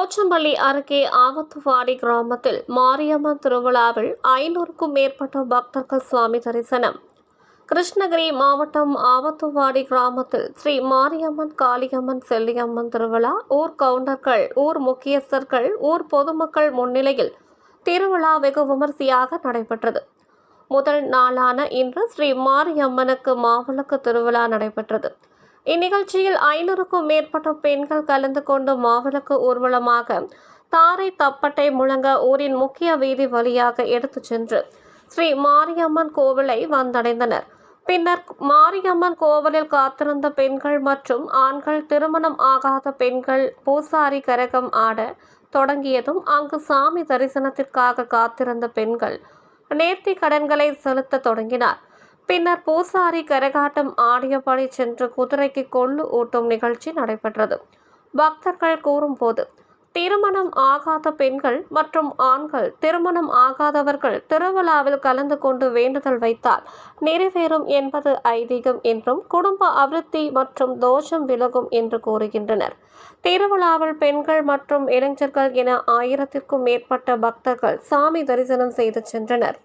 போச்சம்பள்ளி அருகே ஆவத்துவாடி கிராமத்தில் மாரியம்மன் திருவிழாவில் ஐநூறுக்கும் மேற்பட்ட பக்தர்கள் சுவாமி தரிசனம். கிருஷ்ணகிரி மாவட்டம் ஆவத்துவாடி கிராமத்தில் ஸ்ரீ மாரியம்மன் காளியம்மன் செல்லியம்மன் திருவிழா ஊர் கவுண்டர்கள் ஊர் முக்கியஸ்தர்கள் ஊர் பொதுமக்கள் முன்னிலையில் திருவிழா வெகு விமர்சையாக நடைபெற்றது. முதல் நாளான இன்று ஸ்ரீ மாரியம்மனுக்கு மாவிளக்கு திருவிழா நடைபெற்றது. இந்நிகழ்ச்சியில் ஐநூறுக்கும் மேற்பட்ட பெண்கள் கலந்து கொண்டு மாவிளக்கு ஊர்வலமாக தாரை தப்பட்டை முழங்க ஊரின் முக்கிய வீதி வழியாக எடுத்துச் சென்று ஸ்ரீ மாரியம்மன் கோவிலை வந்தடைந்தனர். பின்னர் மாரியம்மன் கோவிலில் காத்திருந்த பெண்கள் மற்றும் ஆண்கள் திருமணம் ஆகாத பெண்கள் பூசாரி கரகம் ஆட தொடங்கியதும் அங்கு சாமி தரிசனத்திற்காக காத்திருந்த பெண்கள் நேர்த்தி கடன்களை செலுத்த தொடங்கினார். பின்னர் பூசாரி கரகாட்டம் ஆடியபடி சென்று குதிரைக்கு கொள்ளு ஊட்டும் நிகழ்ச்சி நடைபெற்றது. பக்தர்கள் கூறும்போது திருமணம் ஆகாத பெண்கள் மற்றும் ஆண்கள் திருமணம் ஆகாதவர்கள் திருவிழாவில் கலந்து கொண்டு வேண்டுதல் வைத்தால் நிறைவேறும் என்பது ஐதீகம் என்றும் குடும்ப அபிவிருத்தி மற்றும் தோஷம் விலகும் என்று கூறுகின்றனர். திருவிழாவில் பெண்கள் மற்றும் இளைஞர்கள் என ஆயிரத்திற்கும் மேற்பட்ட பக்தர்கள் சாமி தரிசனம் செய்து சென்றனர்.